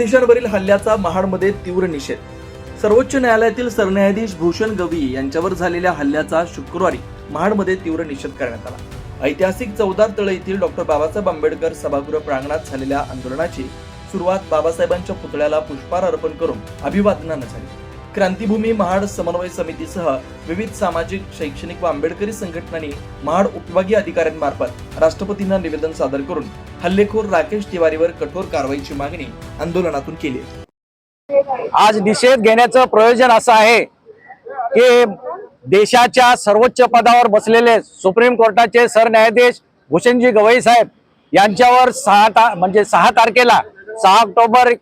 पोलिसांवरील हल्ल्याचा महाडमध्ये तीव्र निषेध. सर्वोच्च न्यायालयातील सरन्यायाधीश भूषण गवई यांच्यावर झालेल्या हल्ल्याचा शुक्रवारी महाडमध्ये तीव्र निषेध करण्यात आला. ऐतिहासिक चौदार तळ येथील डॉक्टर बाबासाहेब आंबेडकर सभागृह प्रांगणात झालेल्या आंदोलनाची सुरुवात बाबासाहेबांच्या पुतळ्याला पुष्पहार अर्पण करून अभिवादनानं झाली. क्रांतीभूमी महाड समन्वय समितीसह विविध सामाजिक शैक्षणिक व आंबेडकरी संघटनांनी महाड उपविभागीय अधिकाऱ्यांमार्फत राष्ट्रपतींना निवेदन सादर करून हल्लेखोर राकेश तिवारीवर कठोर कारवाईची मागणी आंदोलनातून केली. आज निषेध घेण्याचं प्रयोजन असं आहे की देशाच्या सर्वोच्च पदावर बसलेले सुप्रीम कोर्टाचे सरन्यायाधीश भूषणजी गवई साहेब यांच्यावर सहा ता म्हणजे सहा तारखेला सहा ऑक्टोबर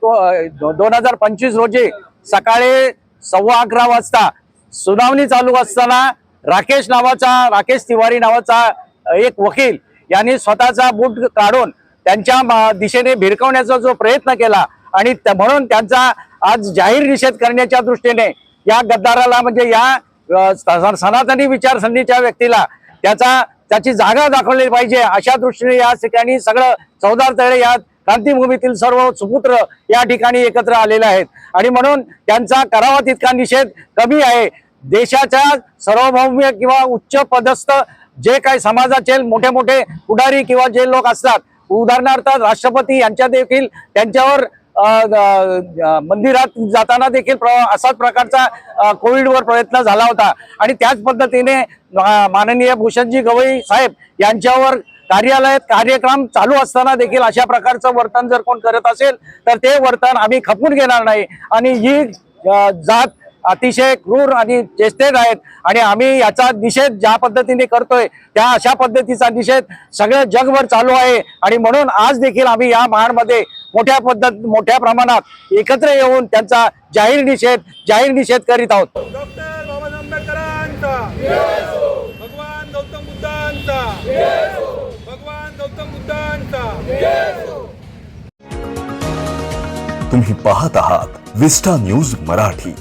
दोन हजार पंचवीस रोजी सकाळी सव्वा अकरा वाजता सुनावणी चालू असताना राकेश नावाचा राकेश तिवारी नावाचा एक वकील यांनी स्वतःचा बूट काढून त्यांच्या म- दिशेने भिरकवण्याचा जो प्रयत्न केला आणि त्या- म्हणून त्यांचा आज जाहीर निषेध करण्याच्या दृष्टीने या गद्दाराला म्हणजे या स- सनातनी विचारसरणीच्या व्यक्तीला त्याचा त्याची जागा दाखवली पाहिजे. अशा दृष्टीने या ठिकाणी सगळं चौदार तळे या क्रांतीभूमीतील सर्व सुपुत्र या ठिकाणी एकत्र आलेले आहेत. आणि म्हणून त्यांचा करावा तितका निषेध कमी आहे. देशाच्या सार्वभौम्य किंवा उच्च पदस्थ जे काही समाजाचे मोठे मोठे पुढारी किंवा जे लोक असतात उदाहरणार्थ राष्ट्रपती यांच्या देखील त्यांच्यावर मंदिरात जाताना देखील असाच प्रकारचा कोविडवर प्रयत्न झाला होता. आणि त्याच पद्धतीने माननीय भूषणजी गवई साहेब यांच्यावर कार्यालयात कार्यक्रम चालू असताना देखील अशा प्रकारचं वर्तन जर कोण करत असेल तर ते वर्तन आम्ही खपून घेणार नाही. आणि ही जात अतिशय क्रूर आणि चेष्टेत आहेत. आणि आम्ही याचा निषेध ज्या पद्धतीने करतोय त्या अशा पद्धतीचा निषेध सगळं जगभर चालू आहे. आणि म्हणून आज देखील आम्ही या महाडमध्ये मोठ्या पद्धत मोठ्या प्रमाणात एकत्र येऊन त्यांचा जाहीर निषेध जाहीर निषेध करीत आहोत. डॉक्टर बाबासाहेब आंबेडकरांचा. भगवान गौतम बुद्धांचा. भगवान गौतम बुद्धांचा. तुम्ही पाहत आहात विस्टा न्यूज मराठी.